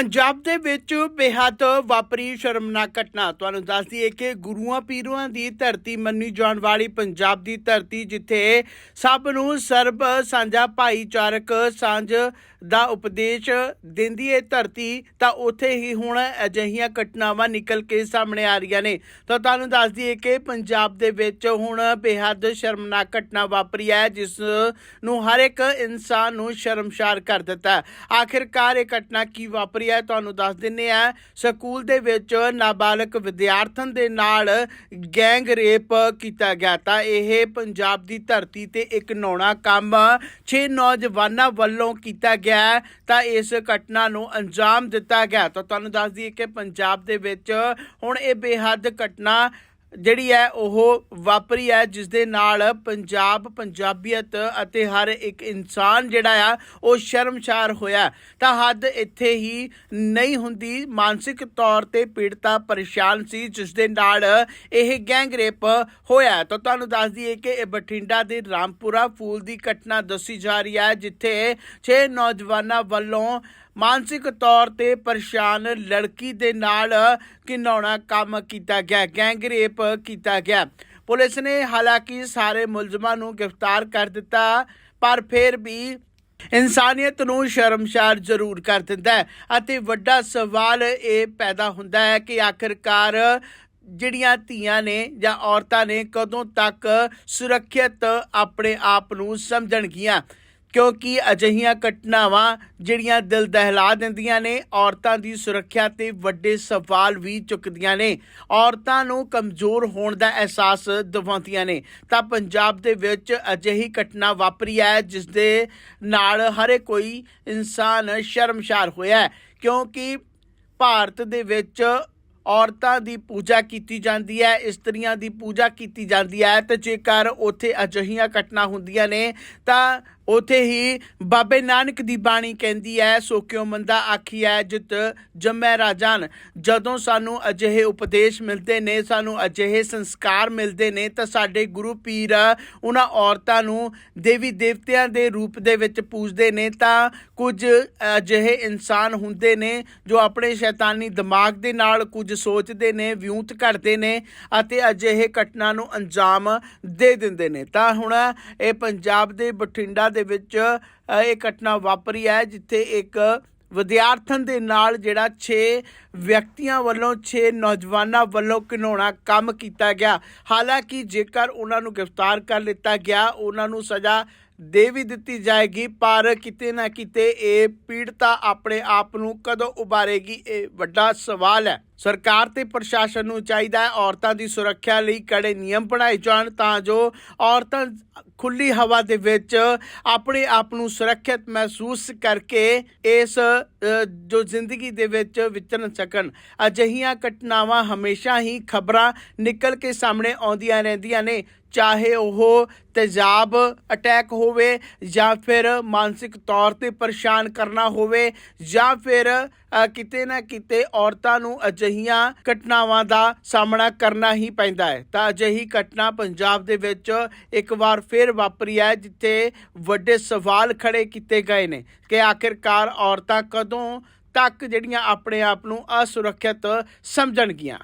ਪੰਜਾਬ ਦੇ ਵਿੱਚ ਬੇਹੱਦ ਵਾਪਰੀ ਸ਼ਰਮਨਾਕ ਘਟਨਾ। ਤੁਹਾਨੂੰ ਦੱਸ ਦਈਏ ਕਿ ਗੁਰੂਆਂ ਪੀਰਾਂ ਦੀ ਧਰਤੀ ਮੰਨੀ ਜਾਣ ਵਾਲੀ ਪੰਜਾਬ ਦੀ ਧਰਤੀ ਜਿੱਥੇ ਸਭ ਨੂੰ ਸਰਬ ਸਾਂਝਾ ਭਾਈਚਾਰਕ ਸਾਂਝ ਦਾ ਉਪਦੇਸ਼ ਦਿੰਦੀ ਹੈ ਧਰਤੀ, ਤਾਂ ਉੱਥੇ ਹੀ ਹੁਣ ਅਜਿਹੀਆਂ ਘਟਨਾਵਾਂ ਨਿਕਲ ਕੇ ਸਾਹਮਣੇ ਆ ਰਹੀਆਂ ਨੇ। ਤਾਂ ਤੁਹਾਨੂੰ ਦੱਸ ਦਈਏ ਕਿ ਪੰਜਾਬ ਦੇ ਵਿੱਚ ਹੁਣ ਬੇਹੱਦ ਸ਼ਰਮਨਾਕ ਘਟਨਾ ਵਾਪਰੀ ਹੈ, ਜਿਸ ਨੂੰ ਹਰ ਇੱਕ ਇਨਸਾਨ ਨੂੰ ਸ਼ਰਮਸ਼ਾਰ ਕਰ ਦਿੱਤਾ ਆਖਿਰਕਾਰ ਇਹ ਘਟਨਾ ਕੀ ਵਾਪਰੀ ਹੈ, ਤੁਹਾਨੂੰ ਦੱਸ ਦਿੰਨੇ ਆ ਸਕੂਲ ਦੇ ਵਿੱਚ ਨਾਬਾਲਗ ਵਿਦਿਆਰਥਣ ਦੇ ਨਾਲ ਗੈਂਗ ਰੇਪ ਕੀਤਾ ਗਿਆ ਤਾਂ ਇਹ ਪੰਜਾਬ ਦੀ ਧਰਤੀ ਤੇ ਇੱਕ ਨੌਣਾ ਕੰਮ 6 ਨੌਜਵਾਨਾਂ ਵੱਲੋਂ ਕੀਤਾ ਗਿਆ ਤਾਂ ਇਸ ਘਟਨਾ ਨੂੰ ਅੰਜਾਮ ਦਿੱਤਾ ਗਿਆ। ਤਾਂ ਤੁਹਾਨੂੰ ਦੱਸ ਦਈਏ ਕਿ ਪੰਜਾਬ ਦੇ ਵਿੱਚ ਹੁਣ ਇਹ ਬੇਹੱਦ ਘਟਨਾ ਜਿਹੜੀ ਹੈ ਉਹ ਵਾਪਰੀ ਹੈ ਜਿਸ ਦੇ ਨਾਲ ਪੰਜਾਬ ਪੰਜਾਬੀਅਤ ਅਤੇ ਹਰ ਇੱਕ ਇਨਸਾਨ ਜਿਹੜਾ ਆ, ਉਹ ਸ਼ਰਮਸ਼ਾਰ ਹੋਇਆ। ਤਾਂ ਹੱਦ ਇੱਥੇ ਹੀ ਨਹੀਂ ਹੁੰਦੀ। ਮਾਨਸਿਕ ਤੌਰ ਤੇ ਪੀੜਤਾ ਪਰੇਸ਼ਾਨ ਸੀ ਜਿਸ ਦੇ ਨਾਲ ਇਹ ਗੈਂਗ ਰੇਪ ਹੋਇਆ। ਤਾਂ ਤੁਹਾਨੂੰ ਦੱਸ ਦਈਏ ਕਿ ਇਹ ਬਠਿੰਡਾ ਦੇ ਰਾਮਪੁਰਾ ਫੂਲ ਦੀ ਘਟਨਾ ਦੱਸੀ ਜਾ ਰਹੀ ਹੈ, ਜਿੱਥੇ 6 ਨੌਜਵਾਨਾਂ ਵੱਲੋਂ ਮਾਨਸਿਕ ਤੌਰ ਤੇ ਪਰੇਸ਼ਾਨ ਲੜਕੀ ਦੇ ਨਾਲ ਘਿਨਾਉਣਾ ਕੰਮ ਕੀਤਾ ਗਿਆ, ਗੈਂਗ ਰੇਪ ਕੀਤਾ ਗਿਆ। ਪੁਲਿਸ ਨੇ ਹਾਲਾਂਕਿ ਸਾਰੇ ਮੁਲਜ਼ਮਾਂ ਨੂੰ ਗ੍ਰਿਫਤਾਰ ਕਰ ਦਿੱਤਾ, ਪਰ ਫਿਰ ਵੀ ਇਨਸਾਨੀਅਤ ਨੂੰ ਸ਼ਰਮਸ਼ਾਰ ਜ਼ਰੂਰ ਕਰ ਦਿੰਦਾ ਹੈ ਅਤੇ ਵੱਡਾ ਸਵਾਲ ਇਹ ਪੈਦਾ ਹੁੰਦਾ ਹੈ ਕਿ ਆਖਿਰਕਾਰ ਜਿਹੜੀਆਂ ਧੀਆਂ ਨੇ ਜਾਂ ਔਰਤਾਂ ਨੇ ਕਦੋਂ ਤੱਕ ਸੁਰੱਖਿਅਤ ਆਪਣੇ ਆਪ ਨੂੰ ਸਮਝਣਗੀਆਂ? ਕਿਉਂਕਿ ਅਜਿਹੀਆਂ ਘਟਨਾਵਾਂ ਜਿਹੜੀਆਂ ਦਿਲ ਦਹਿਲਾ ਦਿੰਦੀਆਂ ਨੇ, ਔਰਤਾਂ ਦੀ ਸੁਰੱਖਿਆ ਤੇ ਵੱਡੇ ਸਵਾਲ ਵੀ ਚੁੱਕਦੀਆਂ ਨੇ। ਔਰਤਾਂ ਨੂੰ ਕਮਜ਼ੋਰ ਹੋਣ ਦਾ ਅਹਿਸਾਸ ਦਿਵਾਉਂਦੀਆਂ ਨੇ। ਤਾਂ ਪੰਜਾਬ ਦੇ ਵਿੱਚ ਅਜਿਹੀ ਘਟਨਾ ਵਾਪਰੀ ਹੈ ਜਿਸ ਦੇ ਨਾਲ ਹਰੇ ਕੋਈ ਇਨਸਾਨ ਸ਼ਰਮਸ਼ਾਰ ਹੋਇਆ ਕਿਉਂਕਿ ਭਾਰਤ ਦੇ ਵਿੱਚ ਔਰਤਾਂ ਦੀ ਪੂਜਾ ਕੀਤੀ ਜਾਂਦੀ ਹੈ, ਇਸਤਰੀਆਂ ਦੀ ਪੂਜਾ ਕੀਤੀ ਜਾਂਦੀ ਹੈ। ਤੇ ਜੇਕਰ ਉੱਥੇ ਅਜਿਹੀਆਂ ਘਟਨਾ ਹੁੰਦੀਆਂ ਨੇ, ਤਾਂ ਉਥੇ ਹੀ ਬਾਬੇ ਨਾਨਕ ਦੀ ਬਾਣੀ ਕਹਿੰਦੀ ਹੈ, ਸੋ ਕਿਉ ਮੰਦਾ ਆਖੀ ਹੈ, ਜਿਤ ਜੰਮੈ ਰਾਜਾਨ। ਜਦੋਂ ਸਾਨੂੰ ਅਜਿਹੇ ਉਪਦੇਸ਼ ਮਿਲਦੇ ਨੇ, ਸਾਨੂੰ ਅਜਿਹੇ ਸੰਸਕਾਰ ਮਿਲਦੇ ਨੇ, ਤਾਂ ਸਾਡੇ ਗੁਰੂ ਪੀਰ ਉਹਨਾਂ ਔਰਤਾਂ ਨੂੰ ਦੇਵੀ ਦੇਵਤਿਆਂ ਦੇ ਰੂਪ ਦੇ ਵਿੱਚ ਪੂਜਦੇ ਨੇ, ਤਾਂ ਕੁਝ ਅਜਿਹੇ ਇਨਸਾਨ ਹੁੰਦੇ ਨੇ ਜੋ ਆਪਣੇ ਸ਼ੈਤਾਨੀ ਦਿਮਾਗ ਦੇ ਨਾਲ ਕੁਝ ਸੋਚਦੇ ਨੇ, ਵਿਉਂਤ ਕਰਦੇ ਨੇ ਅਤੇ ਅਜਿਹੇ ਘਟਨਾ ਨੂੰ ਅੰਜਾਮ ਦੇ ਦਿੰਦੇ ਨੇ। ਤਾਂ ਹੁਣ ਇਹ ਪੰਜਾਬ ਦੇ ਬਠਿੰਡਾ ਦੇ ਵਿੱਚ ਇਹ ਘਟਨਾ ਵਾਪਰੀ ਹੈ, ਜਿੱਥੇ ਇੱਕ ਵਿਦਿਆਰਥਣ ਦੇ ਨਾਲ ਜਿਹੜਾ 6 ਵਿਅਕਤੀਆਂ ਵੱਲੋਂ 6 ਨੌਜਵਾਨਾਂ ਵੱਲੋਂ ਘਿਨਾਉਣਾ ਕੰਮ ਕੀਤਾ ਗਿਆ। ਹਾਲਾਂਕਿ ਜੇਕਰ ਉਹਨਾਂ ਨੂੰ ਗ੍ਰਿਫਤਾਰ ਕਰ ਲਿੱਤਾ ਗਿਆ, ਉਹਨਾਂ ਨੂੰ ਸਜ਼ਾ ਦੇ ਵੀ ਦਿੱਤੀ ਜਾਏਗੀ, ਪਰ ਕਿਤੇ ਨਾ ਕਿਤੇ ਇਹ ਪੀੜਤਾ ਆਪਣੇ ਆਪ ਨੂੰ ਕਦੋਂ ਉਭਾਰੇਗੀ, ਇਹ ਵੱਡਾ ਸਵਾਲ ਹੈ। ਸਰਕਾਰ ਤੇ ਪ੍ਰਸ਼ਾਸਨ ਨੂੰ ਚਾਹੀਦਾ ਹੈ ਔਰਤਾਂ ਦੀ ਸੁਰੱਖਿਆ ਲਈ ਕੜੇ ਨਿਯਮ ਬਣਾਏ ਜਾਣ ਤਾਂ ਜੋ ਔਰਤਾਂ ਖੁੱਲੀ ਹਵਾ ਦੇ ਵਿੱਚ ਆਪਣੇ ਆਪ ਨੂੰ ਸੁਰੱਖਿਅਤ ਮਹਿਸੂਸ ਕਰਕੇ ਇਸ ਜੋ ਜ਼ਿੰਦਗੀ ਦੇ ਵਿੱਚ ਵਿਚਰਨ ਸਕਣ। ਅਜਿਹੀਆਂ ਘਟਨਾਵਾਂ ਹਮੇਸ਼ਾ ਹੀ ਖਬਰਾਂ ਨਿਕਲ ਕੇ ਸਾਹਮਣੇ ਆਉਂਦੀਆਂ ਰਹਿੰਦੀਆਂ ਨੇ। ਚਾਹੇ ਉਹ ਤੇਜ਼ਾਬ ਅਟੈਕ ਹੋਵੇ ਜਾਂ ਫਿਰ ਮਾਨਸਿਕ ਤੌਰ ਤੇ ਪਰੇਸ਼ਾਨ ਕਰਨਾ ਹੋਵੇ ਜਾਂ ਫਿਰ ਕਿਤੇ ਨਾ ਕਿਤੇ ਔਰਤਾਂ ਨੂੰ ਅਜਿਹੀਆਂ ਘਟਨਾਵਾਂ ਦਾ ਸਾਹਮਣਾ ਕਰਨਾ ਹੀ ਪੈਂਦਾ ਹੈ। ਤਾਂ ਅਜਿਹੀ ਘਟਨਾ ਪੰਜਾਬ ਦੇ ਵਿੱਚ ਇੱਕ ਵਾਰ ਫਿਰ ਵਾਪਰੀ ਹੈ, ਜਿੱਥੇ ਵੱਡੇ ਸਵਾਲ ਖੜੇ ਕੀਤੇ ਗਏ ਨੇ ਕਿ ਆਖਿਰਕਾਰ ਔਰਤਾਂ ਕਦੋਂ ਤੱਕ ਜਿਹੜੀਆਂ ਆਪਣੇ ਆਪ ਨੂੰ ਅਸੁਰੱਖਿਅਤ ਸਮਝਣਗੀਆਂ।